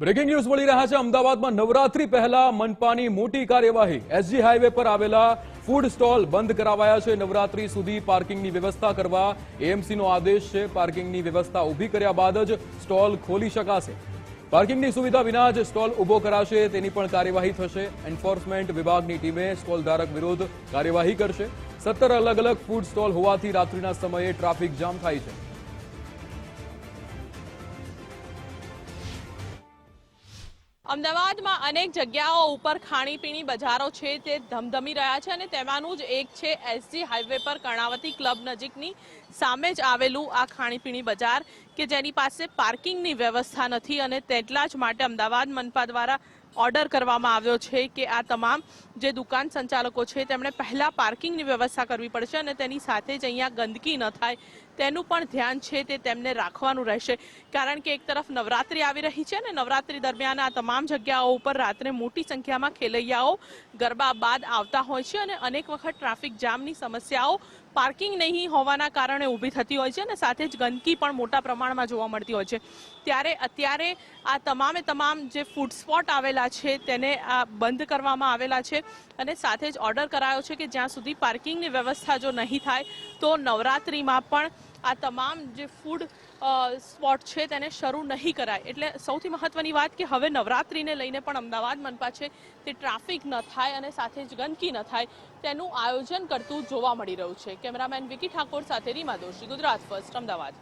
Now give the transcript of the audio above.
Breaking news મળી રહ્યા છે. અમદાવાદમાં નવરાત્રી પહેલા મનપાની મોટી કાર્યવાહી. એસજી હાઈવે પર આવેલા ફૂડ સ્ટોલ બંધ કરાવાયા છે. નવરાત્રી સુધી પાર્કિંગની વ્યવસ્થા કરવા એએમસીનો આદેશ છે. પાર્કિંગની વ્યવસ્થા ઊભી કર્યા બાદ જ સ્ટોલ ખોલી શકાશે. પાર્કિંગની સુવિધા વિના જ સ્ટોલ ઊભો કરાશે. તેની પણ કાર્યવાહી થશે. એન્ફોર્સમેન્ટ વિભાગની ટીમે સ્ટોલ ધારક વિરુદ્ધ કાર્યવાહી કરશે. સત્તર અલગ અલગ ફૂડ સ્ટોલ હોવાથી રાત્રિના સમયે ટ્રાફિક જામ થાય છે. અમદાવાદમાં અનેક જગ્યાઓ ઉપર ખાણીપીણી બજારો છે તે ધમધમી રહ્યા છે અને તેમાંનું જ એક છે એસજી હાઈવે પર કર્ણાવતી ક્લબ નજીકની સામે જ આવેલું આ ખાણીપીણી બજાર કે જેની પાસે પાર્કિંગની વ્યવસ્થા નથી અને તેટલા જ માટે અમદાવાદ મનપા દ્વારા ઓર્ડર કરવામાં આવ્યો છે કે આ તમામ જે દુકાન સંચાલકો છે તેમણે પહેલાં પાર્કિંગની વ્યવસ્થા કરવી પડશે અને તેની સાથે જ અહીંયા ગંદકી ન થાય તેનું પણ ધ્યાન છે તે તેમને રાખવાનું રહેશે. કારણ કે એક તરફ નવરાત્રી આવી રહી છે અને નવરાત્રી દરમિયાન આ તમામ જગ્યાઓ ઉપર રાત્રે મોટી સંખ્યામાં ખેલૈયાઓ ગરબા બાદ આવતા હોય છે અને અનેક વખત ટ્રાફિક જામની સમસ્યાઓ પાર્કિંગ નહીં હોવાના કારણે ઊભી થતી હોય છે અને સાથે જ ગંદકી પણ મોટા પ્રમાણમાં જોવા મળતી હોય છે. ત્યારે અત્યારે આ તમામે તમામ જે ફૂડ સ્પોટ આવેલા છે તેને આ બંધ કરવામાં આવેલા છે અને સાથે જ ઓર્ડર કરાયો છે કે જ્યાં સુધી પાર્કિંગની વ્યવસ્થા જો નહીં થાય તો નવરાત્રિમાં પણ આ તમામ જે ફૂડ સ્પોટ છે તેને શરૂ નહીં કરાય. એટલે સૌથી મહત્વની વાત કે હવે નવરાત્રિને લઈને પણ અમદાવાદ મનપા છે, તે ટ્રાફિક ન થાય અને સાથે જ ગંદકી ન થાય, તેનું આયોજન કરતું જોવા મળી રહ્યું છે. કેમેરામેન વિકી ઠાકોર સાથે રીમા દોશી, ગુજરાત ફર્સ્ટ અમદાવાદ.